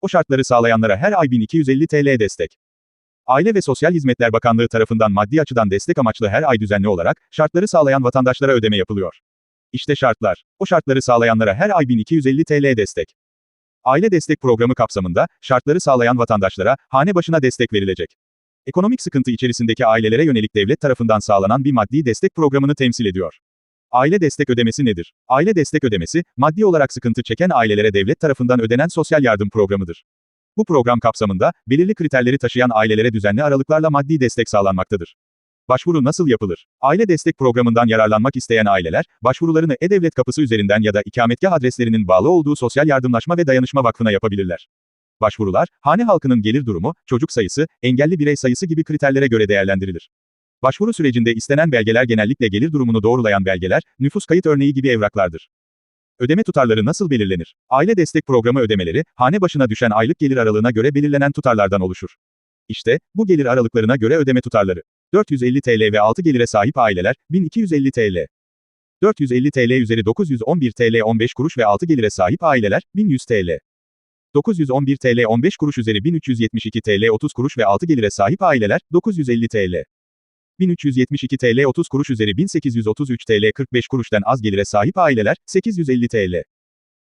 O şartları sağlayanlara her ay 1250 TL destek. Aile ve Sosyal Hizmetler Bakanlığı tarafından maddi açıdan destek amaçlı her ay düzenli olarak, şartları sağlayan vatandaşlara ödeme yapılıyor. İşte şartlar. O şartları sağlayanlara her ay 1250 TL destek. Aile destek programı kapsamında, şartları sağlayan vatandaşlara, hane başına destek verilecek. Ekonomik sıkıntı içerisindeki ailelere yönelik devlet tarafından sağlanan bir maddi destek programını temsil ediyor. Aile destek ödemesi nedir? Aile destek ödemesi, maddi olarak sıkıntı çeken ailelere devlet tarafından ödenen sosyal yardım programıdır. Bu program kapsamında, belirli kriterleri taşıyan ailelere düzenli aralıklarla maddi destek sağlanmaktadır. Başvuru nasıl yapılır? Aile destek programından yararlanmak isteyen aileler, başvurularını E-Devlet kapısı üzerinden ya da ikametgah adreslerinin bağlı olduğu Sosyal Yardımlaşma ve Dayanışma Vakfı'na yapabilirler. Başvurular, hane halkının gelir durumu, çocuk sayısı, engelli birey sayısı gibi kriterlere göre değerlendirilir. Başvuru sürecinde istenen belgeler genellikle gelir durumunu doğrulayan belgeler, nüfus kayıt örneği gibi evraklardır. Ödeme tutarları nasıl belirlenir? Aile destek programı ödemeleri, hane başına düşen aylık gelir aralığına göre belirlenen tutarlardan oluşur. İşte, bu gelir aralıklarına göre ödeme tutarları. 450 TL ve altı gelire sahip aileler, 1250 TL. 450 TL üzeri 911 TL 15 kuruş ve altı gelire sahip aileler, 1100 TL. 911 TL 15 kuruş üzeri 1372 TL 30 kuruş ve altı gelire sahip aileler, 950 TL. 1372 TL 30 kuruş üzeri 1833 TL 45 kuruştan az gelire sahip aileler, 850 TL.